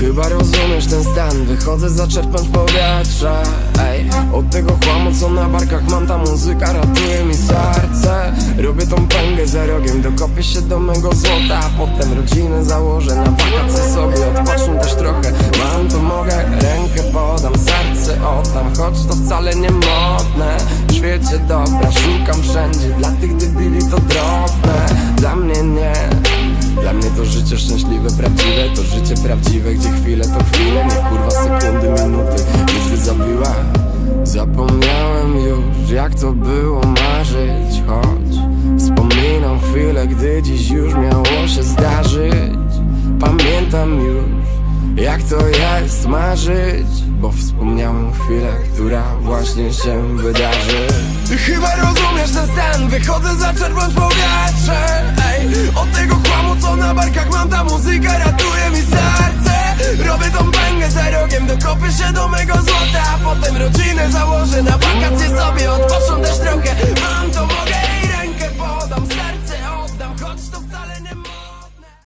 Chyba rozumiesz ten stan. Wychodzę zaczerpnąć powietrze Ej, od tego chłamu co na barkach mam Ta muzyka ratuje mi serce. Robię tą pęgę za rogiem Dokopię się do mego złota. A potem rodzinę założę Na wakacje sobie odpocznę też trochę. Mam to mogę, rękę podam Serce oddam, choć to wcale nie modne. W świecie dobra, szukam wszędzie. Dla tych debili to drobne życie szczęśliwe, prawdziwe To życie prawdziwe, gdzie chwile to chwile Nie kurwa sekundy, minuty. Nigdy zabiła Zapomniałem już jak to było marzyć Choć wspominam chwilę, gdy dziś już miało się zdarzyć. Pamiętam już jak to jest marzyć Bo wspomniałem chwilę, która właśnie się wydarzy. Chyba rozumiesz ten stan Wychodzę zaczerpnąć powietrze Ej, od tego Robię tą pęgę za rogiem Dokopię się do mego złota